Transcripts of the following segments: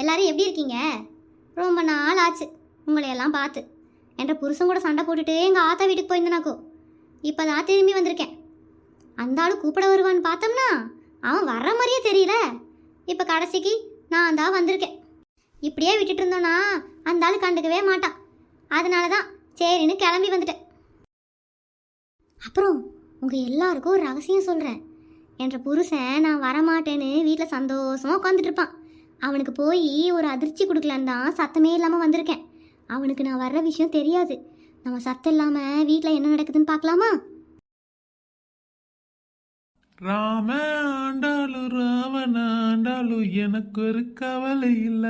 எல்லாரும் எப்படி இருக்கீங்க? ரொம்ப நாள் ஆச்சு. உங்களை எல்லாம் பார்த்து. என்ற புருஷன் கூட சண்டை போட்டுட்டு எங்கள் ஆத்தா வீட்டுக்கு போயிருந்தனாக்கோ. இப்போ தான் திரும்பி வந்திருக்கேன். அந்த ஆள் கூப்பிட வருவான்னு பார்த்தோம்னா அவன் வர்ற மாதிரியே தெரியல. இப்போ கடைசிக்கு நான் தான் வந்திருக்கேன். இப்படியே விட்டுட்டு இருந்தோன்னா அந்த ஆள் கண்டுக்கவே மாட்டான். அதனால தான் சரின்னு கிளம்பி வந்துட்டேன். அப்புறம் உங்கள் எல்லாருக்கும் ஒரு ரகசியம் சொல்கிறேன் என்ற புருஷன் நான் வரமாட்டேன்னு வீட்டில் சந்தோஷமாக உட்காந்துட்டு இருப்பான். அவனுக்கு போய் ஒரு அதிர்ச்சி கொடுக்கலான்னு தான் சத்தமே இல்லாமல் வந்திருக்கேன். அவனுக்கு நான் வர்ற விஷயம் தெரியாது. நம்ம சத்தம் இல்லாமல் வீட்டில் என்ன நடக்குதுன்னு பார்க்கலாமா? ராம ஆண்டாலு ராவண ஆண்டாலு எனக்கு ஒரு கவலை இல்ல.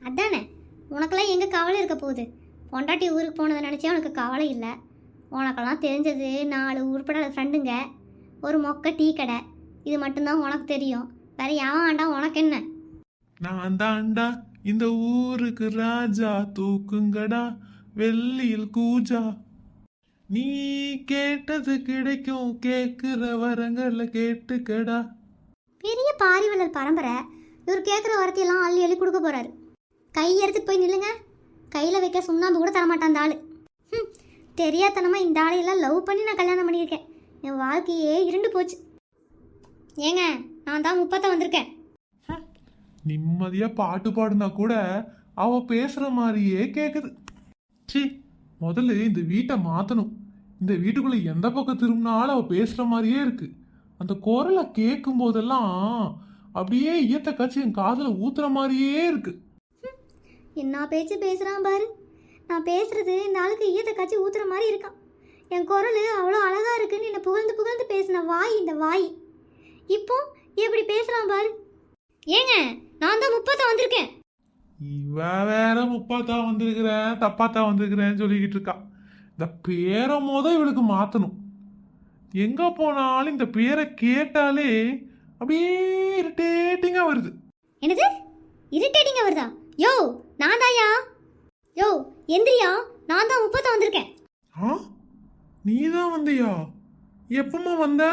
அதானே? உனக்கெல்லாம் எங்கே கவலை இருக்க போகுது? பொண்டாட்டி ஊருக்கு போனதை நினச்சே உனக்கு கவலை இல்லை. உனக்கெல்லாம் தெரிஞ்சது நாலு உருப்படாத ஃப்ரெண்டுங்க ஒரு மொக்க டீ கடை. இது மட்டும்தான் உனக்கு தெரியும். வேற ஆண்டா உனக்கு என்ன? நான் தாண்டா இந்த ஊருக்கு ராஜா தூக்குங்கடா. வெள்ளியில் கூஜா. நீ கேட்டது கிடைக்கும் கேக்குற வரங்களை கேட்டுக்கடா. பெரிய பாரிவள்ளல் பரம்பரை இவர் கேட்குற வரத்தையெல்லாம் அள்ளி அள்ளி கொடுக்க போறாரு. கை எடுத்துட்டு போய் நில்லுங்க. கையில் வைக்க சுண்ணாம்பு கூட தரமாட்டான் அந்த ஆள். ம் தெரியாதனமா இந்த ஆளையெல்லாம் லவ் பண்ணி நான் கல்யாணம் பண்ணியிருக்கேன். என் வாழ்க்கையே இருண்டு போச்சு. ஏங்க நான் தான் முப்பத்த வந்திருக்கேன். நிம்மதியா பாட்டு பாடுனா கூட அவ பேசுற மாதிரியே கேக்குது. சி முதல்ல இந்த வீட்டை மாத்தணும். இந்த வீட்டுக்குள்ள எந்த பக்கம் திரும்பினாலும் அவ பேசுற மாதிரியே இருக்கு. அந்த குரலை கேட்கும் போதெல்லாம் அப்படியே ஈயத்த காட்சி என் காதல ஊத்துற மாதிரியே இருக்கு. என்ன பேச்சு பேசுகிறான் பாரு. நான் பேசுறது இந்த ஆளுக்கு ஈத்த காட்சி ஊத்துற மாதிரி இருக்கான். என் குரல் அவ்வளோ அழகா இருக்குன்னு என்னை புகழ்ந்து புகழ்ந்து பேசின வாய் இந்த வாய். இப்போ எப்படி பேசுகிறான் பாரு. ஏங்க நான் தான் முப்பத்த வந்திருக்கேன். இவ வேற முப்பாத்தா வந்திருக்கிறேன் தப்பாத்தா வந்திருக்கிறேன்னு சொல்லிக்கிட்டு இருக்கா. இந்த பேரை மோத இவளுக்கு மாத்தணும். எங்க போனாலும் இந்த பேரை கேட்டாலே அப்படியே இரிட்டேட்டிங்கா வருது. என்னது? இரிட்டேட்டிங்க வருதா? யோ நான் தாயா யோ எந்திரியா? நான் தான் முப்பத்த வந்திருக்கேன். ஆ? நீ தான் வந்தியா? எப்பமா வந்த?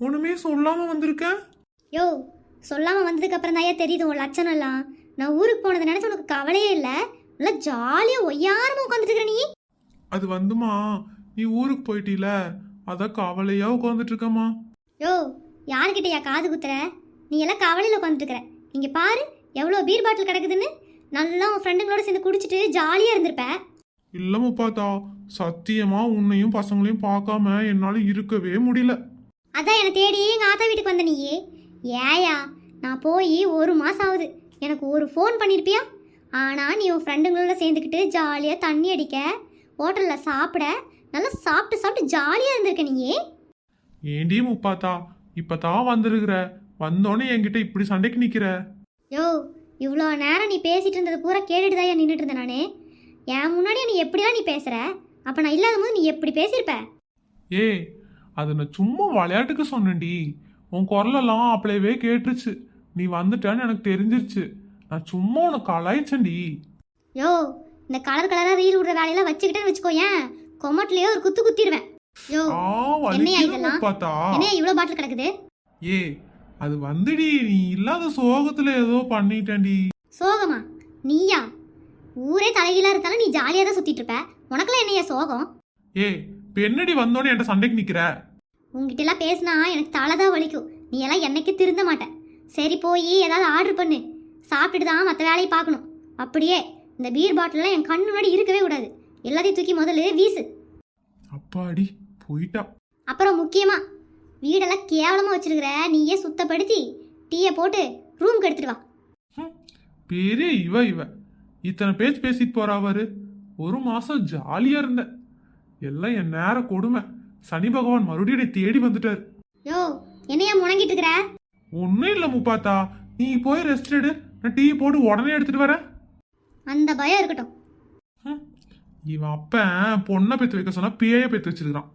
ஒண்ணுமே சொல்லாம வந்திருக்க? யோ சொல்லாமல் வந்ததுக்கு அப்புறம் தாயா தெரியுது உன் லட்சணம் எல்லாம் நான் ஊருக்கு போனதை நினச்சி உனக்கு கவலையே இல்லை? நல்லா ஜாலியாக ஒய்யாரமாக உட்காந்துட்டு இருக்கிற நீ. அது வந்துமா நீ ஊருக்கு போயிட்டீல? அதான் கவலையா உட்காந்துட்டு இருக்கமா யோ யாருக்கிட்டயா காது குத்துற? நீ எல்லாம் கவலையில் உட்காந்துட்டு இருக்கிற இங்கே பாரு எவ்வளோ பீர் பாட்டில் கிடக்குதுன்னு. நல்லா உன் ஃப்ரெண்டுங்களோட சேர்ந்து குடிச்சிட்டு ஜாலியாக இருந்திருப்ப. இல்ல முப்பாத்தா சத்தியமா உன்னையும் பசங்களையும் பார்க்காம என்னால இருக்கவே முடியல. அதான் என்னை தேடி எங்கள் ஆத்தா வீட்டுக்கு வந்த நீயே. ஏயா நான் போய் ஒரு மாதம் ஆகுது எனக்கு ஒரு ஃபோன் பண்ணியிருப்பியா ஆனால் நீ உன் ஃப்ரெண்டுங்களோட சேர்ந்துக்கிட்டு ஜாலியாக தண்ணி அடிக்க ஹோட்டலில் சாப்பிட நல்லா சாப்பிட்டு சாப்பிட்டு ஜாலியாக இருந்திருக்க நீயே. ஏண்டி முப்பாத்தா இப்பதான் வந்திருக்கிற? வந்தோடனே என்கிட்ட இப்படி சண்டைக்கு நிக்கிற? யோ இவ்வளோ நேரம் நீ பேசிட்டு இருந்தது பூரா கேட்டுட்டு தான் நின்றுட்டு இருந்தேன் நானே? என் முன்னாடியே நீ எப்படிலாம் நீ பேசுகிற அப்போ நான் இல்லாத போது நீ எப்படி பேசியிருப்ப? ஏய் அது நான் சும்மா விளையாட்டுக்கு சொன்னேன்டி. உன் குரலெல்லாம் அப்படியே கேட்டுருச்சு. நீ வந்துட்டான்னு எனக்கு தெரிஞ்சிருச்சு. நான் சும்மா உனக்கு கலாய்ச்சேன்டி. யோ இந்த கலர் கலராக ரீல் விடுற வேலையெல்லாம் வச்சுக்கிட்டேன்னு வச்சுக்கோ ஏன் கொமட்டிலேயே ஒரு குத்து குத்திடுவேன். யோ என்னையா இதெல்லாம்? முப்பாத்தா என்னையா இவ்வளோ பாட்டில் கிடக்குது? ஏ அது வந்துடி. நீ இல்லாத சோகத்துல ஏதோ பண்ணிட்டேன்டி. சோகமா? நீயா? ஊரே தலைகீழா இருந்தாலும் நீ ஜாலியாக தான் சுத்திட்டு இருப்ப. உனக்கெல்லாம் என்னையா சோகம்? ஏ பெண்ணடி வந்தோடனே என்கிட்ட சண்டைக்கு நிக்கிற? உங்ககிட்ட எல்லாம் பேசினா எனக்கு தலை தான் வலிக்கும். நீ எல்லாம் என்னைக்கு திருந்த மாட்டேன் சரி போய் ஏதாவது ஆர்டர் பண்ணு. சாப்பிட்டுட்டு தான் மற்ற வேலையை பார்க்கணும். அப்படியே இந்த பீர் பாட்டிலாம் என் கண்ணு முன்னாடி இருக்கவே கூடாது. எல்லாத்தையும் தூக்கி முதல்ல வீசு. அப்பாடி போயிட்டா. அப்புறம் முக்கியமா வீடெல்லாம் கேவலமாக வச்சிருக்கிற நீயே சுத்தப்படுத்தி டீயை போட்டு ரூமுக்கு எடுத்துட்டு வா. பெரிய இவ இவ. இத்தனை பேச்சு பேசிட்டு போறாவாரு ஒரு மாசம் ஜாலியா இருந்தேன் எல்லாம் என் நேர கொடுமை. சனி பகவான் மறுபடியும் என்னை தேடி வந்துட்டாரு. யோ என்னையா முணங்கிட்டு இருக்கிற? ஒன்னும் இல்ல முப்பாத்தா. நீ போய் ரெஸ்ட் எடு. நான் டீ போட்டு உடனே எடுத்துட்டு வரேன். அந்த பயம் இருக்கட்டும். இவன் அப்பன் பொண்ணை பெத்து வைக்க சொன்னா பேய பெத்து வச்சிருக்கான்